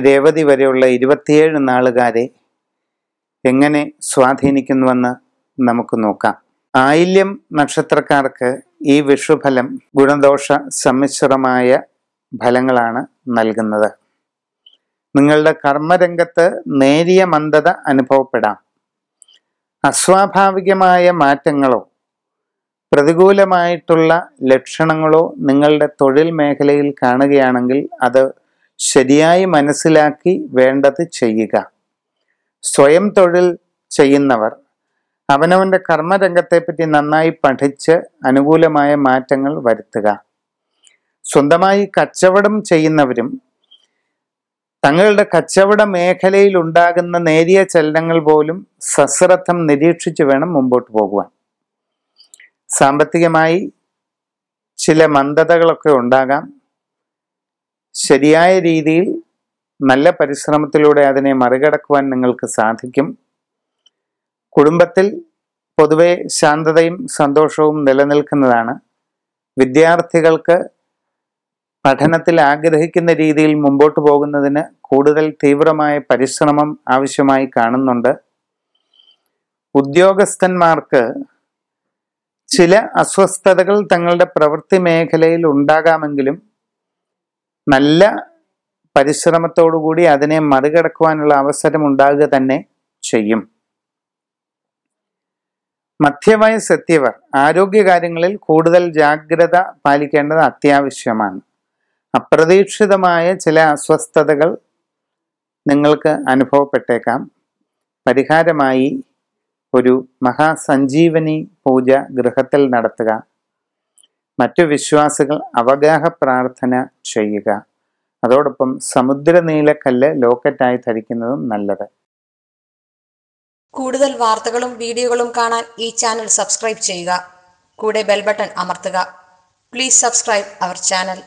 രേവതി വരെയുള്ള ഇരുപത്തിയേഴ് നാളുകാരെ എങ്ങനെ സ്വാധീനിക്കുന്നുവെന്ന് നമുക്ക് നോക്കാം. ആയില്യം നക്ഷത്രക്കാർക്ക് ഈ വിഷുഫലം ഗുണദോഷ സമ്മിശ്രമായ ഫലങ്ങളാണ് നൽകുന്നത്. നിങ്ങളുടെ കർമ്മരംഗത്ത് നേരിയ മന്ദത അനുഭവപ്പെടാം. അസ്വാഭാവികമായ മാറ്റങ്ങളോ പ്രതികൂലമായിട്ടുള്ള ലക്ഷണങ്ങളോ നിങ്ങളുടെ തൊഴിൽ മേഖലയിൽ കാണുകയാണെങ്കിൽ അത് ശരിയായി മനസ്സിലാക്കി വേണ്ടത് ചെയ്യുക. സ്വയം തൊഴിൽ ചെയ്യുന്നവർ അവനവന്റെ കർമ്മരംഗത്തെപ്പറ്റി നന്നായി പഠിച്ച് അനുകൂലമായ മാറ്റങ്ങൾ വരുത്തുക. സ്വന്തമായി കച്ചവടം ചെയ്യുന്നവരും തങ്ങളുടെ കച്ചവട മേഖലയിൽ ഉണ്ടാകുന്ന നേരിയ ചലനങ്ങൾ പോലും സശ്രദ്ധം നിരീക്ഷിച്ചു വേണം മുമ്പോട്ട് പോകുവാൻ. സാമ്പത്തികമായി ചില മന്ദതകളൊക്കെ ഉണ്ടാകാം. ശരിയായ രീതിയിൽ നല്ല പരിശ്രമത്തിലൂടെ അതിനെ മറികടക്കുവാൻ നിങ്ങൾക്ക് സാധിക്കും. കുടുംബത്തിൽ പൊതുവെ ശാന്തതയും സന്തോഷവും നിലനിൽക്കുന്നതാണ്. വിദ്യാർത്ഥികൾക്ക് പഠനത്തിൽ ആഗ്രഹിക്കുന്ന രീതിയിൽ മുമ്പോട്ട് പോകുന്നതിന് കൂടുതൽ തീവ്രമായ പരിശ്രമം ആവശ്യമായി കാണുന്നുണ്ട്. ഉദ്യോഗസ്ഥന്മാർക്ക് ചില അസ്വസ്ഥതകൾ തങ്ങളുടെ പ്രവൃത്തി മേഖലയിൽ ഉണ്ടാകാമെങ്കിലും നല്ല പരിശ്രമത്തോടുകൂടി അതിനെ മറികടക്കുവാനുള്ള അവസരം ഉണ്ടാകുക തന്നെ ചെയ്യും. മധ്യവയസ്സെത്തിയവർ ആരോഗ്യകാര്യങ്ങളിൽ കൂടുതൽ ജാഗ്രത പാലിക്കേണ്ടത് അത്യാവശ്യമാണ്. അപ്രതീക്ഷിതമായ ചില അസ്വസ്ഥതകൾ നിങ്ങൾക്ക് അനുഭവപ്പെട്ടേക്കാം. പരിഹാരമായി ഒരു മഹാസഞ്ജീവനി പൂജ ഗൃഹത്തിൽ നടത്തുക. മറ്റു വിശ്വാസികൾ അവഗാഹ പ്രാർത്ഥന ചെയ്യുക. അതോടൊപ്പം സമുദ്രനീലക്കല്ല് ലോക്കറ്റായി ധരിക്കുന്നതും നല്ലത്. കൂടുതൽ വാർത്തകളും വീഡിയോകളും കാണാൻ ഈ ചാനൽ സബ്സ്ക്രൈബ് ചെയ്യുക. കൂടെ ബെൽബട്ടൺ അമർത്തുക. Please subscribe our channel.